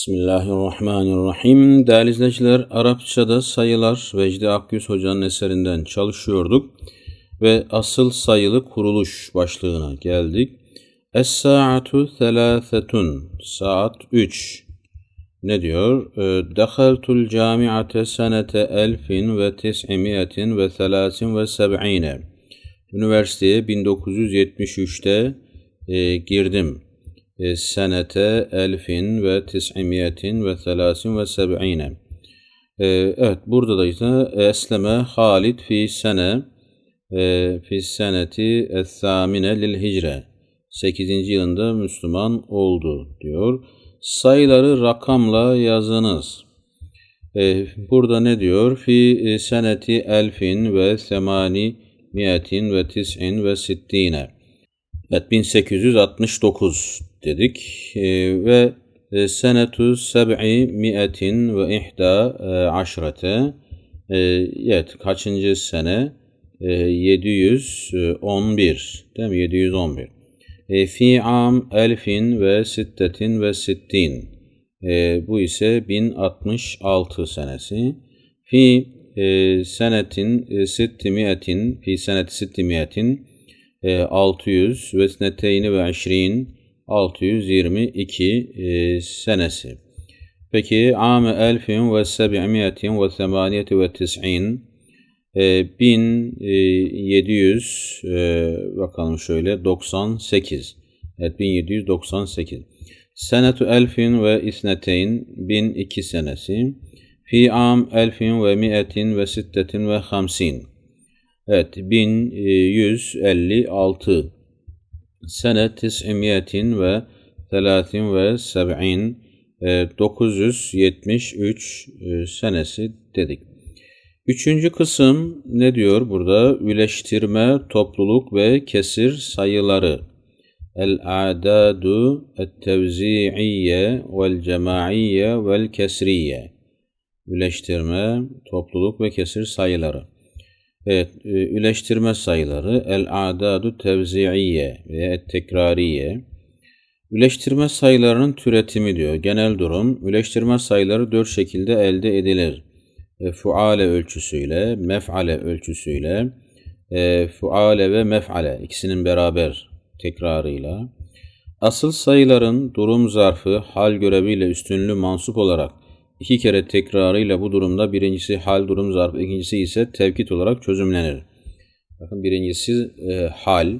Bismillahirrahmanirrahim. Değerli izleyiciler, Arapçada sayılar Vecdi Akgüz Hoca'nın eserinden çalışıyorduk ve asıl sayılı kuruluş başlığına geldik. Es-sa'atu thelâthetun. Saat 3. Ne diyor? Ee, Dehaltul camiate senete elfin ve tis'imiyetin ve thelâsin ve seb'ine. Üniversiteye 1973'te e, girdim senete elfin ve tis'imiyetin ve thelâsin ve seb'ine. E, evet burada da işte esleme Halid fi sene e, fi seneti es-samine lil hicre 8. yılında Müslüman oldu diyor. Sayıları rakamla yazınız. E, burada ne diyor? Fi seneti elfin ve semani miyetin ve tis'in ve sittine. Evet 1869 dedik. E, ve e, senetu seb'i mi'etin ve ihda e, e, evet kaçıncı sene? E, 711 değil mi? 711 e, fi am elfin ve sittetin ve sittin. E, bu ise 1066 senesi. Fi e, senetin e, sittimiyetin fi seneti sittimiyetin e, 600 ve sneteyni ve aşrin 622 e, senesi. Peki ame elfin ve seb'imiyetin ve semaniyeti ve tis'in e, 1700 e, bakalım şöyle 98 evet 1798 senetu elfin ve isneteyn 1002 senesi. Fi am elfin ve mi'etin ve sittetin ve hamsin. Evet 1156 sene tis'imiyetin ve telatin ve seb'in 973 e, senesi dedik. Üçüncü kısım ne diyor burada? Üleştirme, topluluk ve kesir sayıları. El-a'dadu et-tevzi'iyye vel-cema'iyye vel-kesriye. Üleştirme, topluluk ve kesir sayıları. Evet, e, üleştirme sayıları el-adadu tevzi'iyye veya tekrariye. Üleştirme sayılarının türetimi diyor. Genel durum, üleştirme sayıları dört şekilde elde edilir. E, fuale ölçüsüyle, mef'ale ölçüsüyle, e, fuale ve mef'ale ikisinin beraber tekrarıyla. Asıl sayıların durum zarfı hal göreviyle üstünlü mansup olarak iki kere tekrarıyla bu durumda birincisi hal durum zarfı, ikincisi ise tevkit olarak çözümlenir. Bakın birincisi e, hal,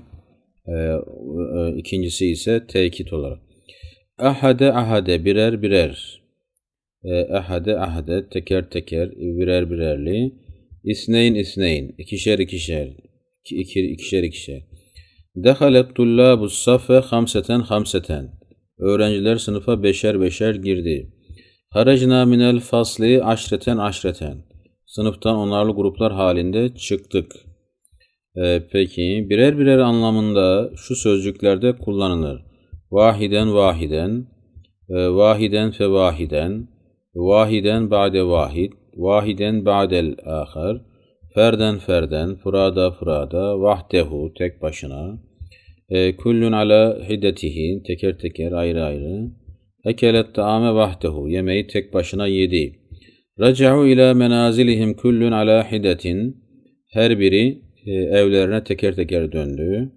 e, e, ikincisi ise tevkit olarak. Ahade ahade birer birer. E, ahade ahade teker teker birer birerli. İsneyn isneyn ikişer ikişer. İki, ikişer ikişer. Dehalet tullabu safe hamseten hamseten. Öğrenciler sınıfa beşer beşer girdi. Haracna minel fasli aşreten aşreten. Sınıftan onarlı gruplar halinde çıktık. Ee, peki birer birer anlamında şu sözcüklerde kullanılır. Vahiden vahiden, e, vahiden fe vahiden, vahiden ba'de vahid, vahiden ba'del ahar, ferden ferden, furada furada, vahdehu tek başına, e, kullun ala hiddetihi teker teker ayrı ayrı, Ekelet taame vahdehu. Yemeği tek başına yedi. Raca'u ila menazilihim kullun ala hidetin. Her biri e, evlerine teker teker döndü.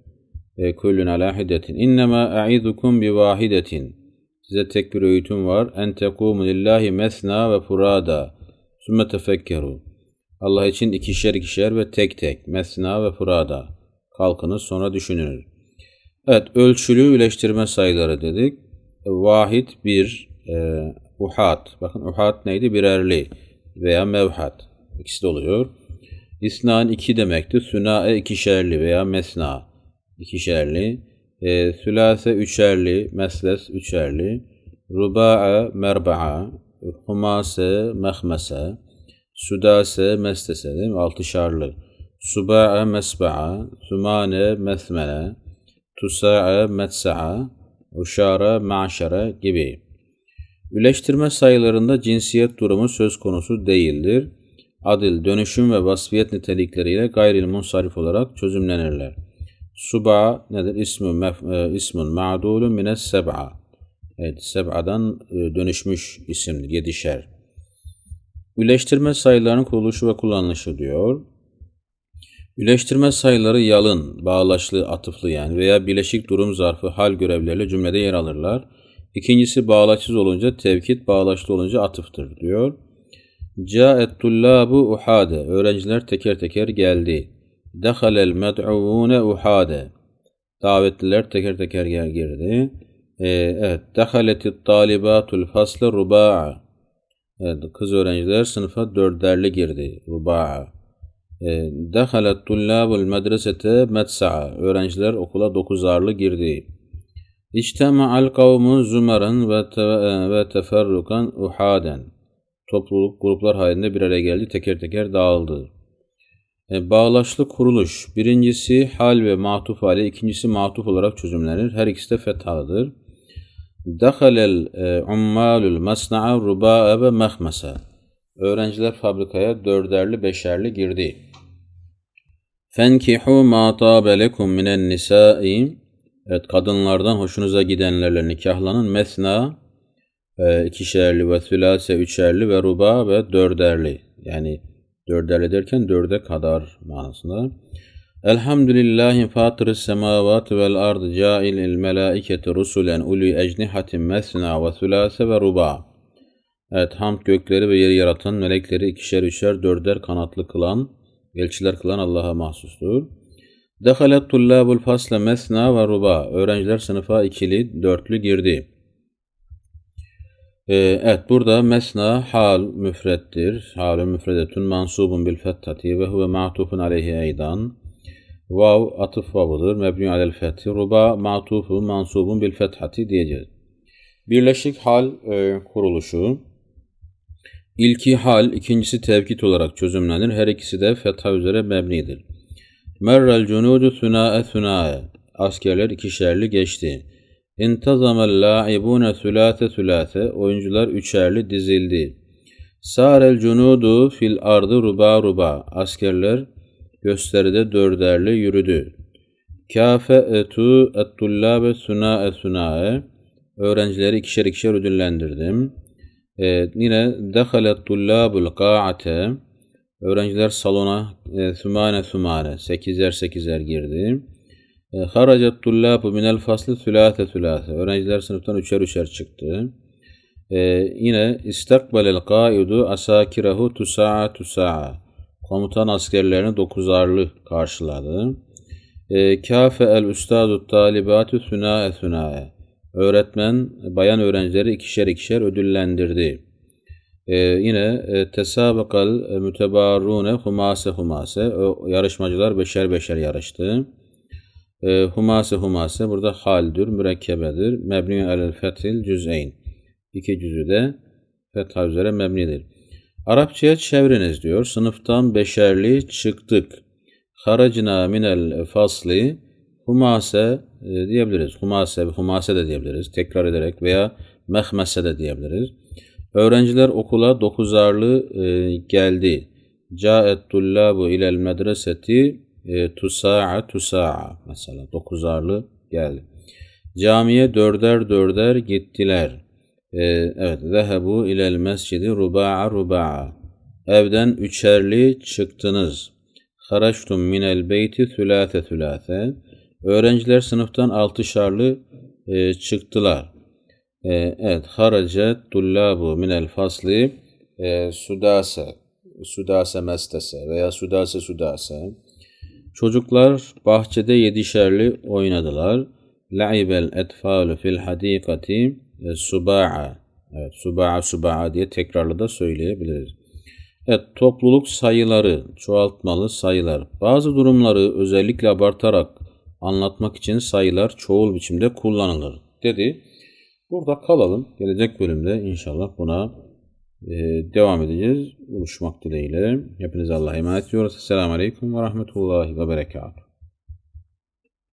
E, kullun ala hidetin. İnnemâ a'idukum bi vahidetin. Size tek bir öğütüm var. En tekumu lillahi mesna ve furada. Sümme tefekkeru. Allah için ikişer ikişer ve tek tek. Mesna ve furada. Kalkınız sonra düşününüz. Evet ölçülü üleştirme sayıları dedik vahid bir, e, uhat. Bakın uhat neydi? Birerli veya mevhat. İkisi de oluyor. İsnan iki demekti. Sünae ikişerli veya mesna ikişerli. E, sülase üçerli, mesles üçerli. Ruba'a merba'a. Humase mehmese. Sudase mestese değil mi? Altışarlı. Suba'a mesba'a. Sumane mesmene. Tusa'a metsa'a uşara, maşara gibi. Üleştirme sayılarında cinsiyet durumu söz konusu değildir. Adil, dönüşüm ve vasfiyet nitelikleriyle gayril munsarif olarak çözümlenirler. Suba nedir? İsmu mef, e, ismun ma'dulun mines seb'a. Evet, seb'adan e, dönüşmüş isimdir. Yedişer. Üleştirme sayılarının kuruluşu ve kullanılışı diyor. Üleştirme sayıları yalın, bağlaçlı, atıflı yani veya bileşik durum zarfı hal görevleriyle cümlede yer alırlar. İkincisi bağlaçsız olunca tevkit, bağlaçlı olunca atıftır diyor. Câet tullâbu uhade. Öğrenciler teker teker geldi. Dehalel med'uvune uhade. Davetliler teker teker gel girdi. Ee, evet. Dehaletit talibatul fasle ruba'a. Evet, kız öğrenciler sınıfa dörderli girdi. Ruba'a. Ee, Dehalet tullâbul medresete metsa'a. Öğrenciler okula dokuzarlı girdi. İçtema'al kavmu zumaran ve, te ve teferrukan uhaden. Topluluk, gruplar halinde bir araya geldi, teker teker dağıldı. E, bağlaçlı kuruluş. Birincisi hal ve matuf hali, ikincisi matuf olarak çözümlenir. Her ikisi de fethalıdır. Dakhalel e, ummalul masna'a ruba'a ve mehmesa. Öğrenciler fabrikaya dörderli beşerli girdi. Fenkihu ma tabe lekum minen nisa'i. Evet kadınlardan hoşunuza gidenlerle nikahlanın. Mesna e, ikişerli ve sülase üçerli ve ruba ve dörderli. Yani dörderli derken dörde kadar manasında. Elhamdülillahi fatırı semavat vel ard cailil melaiketi rusulen uli ecnihatin mesna ve sülase ve ruba. Evet hamd gökleri ve yeri yaratan melekleri ikişer üçer dörder kanatlı kılan, elçiler kılan Allah'a mahsustur. Dehalet tullabul fasle mesna ve ruba. Öğrenciler sınıfa ikili, dörtlü girdi. Ee, evet burada mesna hal müfrettir. Halü müfredetun mansubun bil fettati ve huve ma'tufun aleyhi eydan. Vav atıf vavudur. Mebni alel fethi. Ruba ma'tufu mansubun bil fethati diyeceğiz. Birleşik hal e, kuruluşu. İlki hal, ikincisi tevkit olarak çözümlenir. Her ikisi de fetha üzere mebnidir. Merrel cunudu thunâe thunâe. Askerler ikişerli geçti. İntazamel la'ibune thulâse thulâse. Oyuncular üçerli dizildi. Sârel cunudu fil ardı ruba ruba. Askerler gösteride dörderli yürüdü. Kâfe etu et-tullâbe sunâe sunâe. Öğrencileri ikişer ikişer ödüllendirdim. Ee, yine dehalet tullâbul kâ'ate. Öğrenciler salona e, sümane sekizer sekizer girdi. E, haracet tullâbu minel faslı sülâse sülâse. Öğrenciler sınıftan üçer üçer çıktı. E, yine istakbalel kaidu asakirehu tusa'a tusa'a. Komutan askerlerini dokuzarlı karşıladı. E, Kâfe el üstadu talibatü sünâe sünâe. Öğretmen bayan öğrencileri ikişer ikişer ödüllendirdi. Ee, yine e, tesabakal mütebarrune humase humase. O yarışmacılar beşer beşer yarıştı. E, humase humase burada haldir, mürekkebedir. Mebni alel fethil cüz'eyn. İki cüzü de fetha üzere mebnidir. Arapçaya çeviriniz diyor. Sınıftan beşerli çıktık. Haracına minel fasli humase e, diyebiliriz. Humase, humase de diyebiliriz. Tekrar ederek veya mehmese de diyebiliriz. Öğrenciler okula dokuzarlı e, geldi. Caet tullabu ilel medreseti e, tusa'a tusa'a mesela dokuzarlı geldi. Camiye dörder dörder gittiler. E, evet zehebu ilel mescidi ruba'a ruba'a. Evden üçerli çıktınız. Haraçtum minel beyti thülâfe thülâfe. Öğrenciler sınıftan altışarlı e, çıktılar. E, evet, haracet tullabu minel fasli e, sudase, sudase mestese veya sudase sudase. Çocuklar bahçede yedişerli oynadılar. La'ibel etfalu fil hadikati e, suba'a. Evet, suba'a suba'a diye tekrarlı da söyleyebiliriz. Evet, topluluk sayıları, çoğaltmalı sayılar. Bazı durumları özellikle abartarak anlatmak için sayılar çoğul biçimde kullanılır dedi. Burada kalalım. Gelecek bölümde inşallah buna e, devam edeceğiz. Buluşmak dileğiyle. Hepinize Allah'a emanet ediyoruz. Selamun Aleyküm ve Rahmetullahi ve Berekatuhu.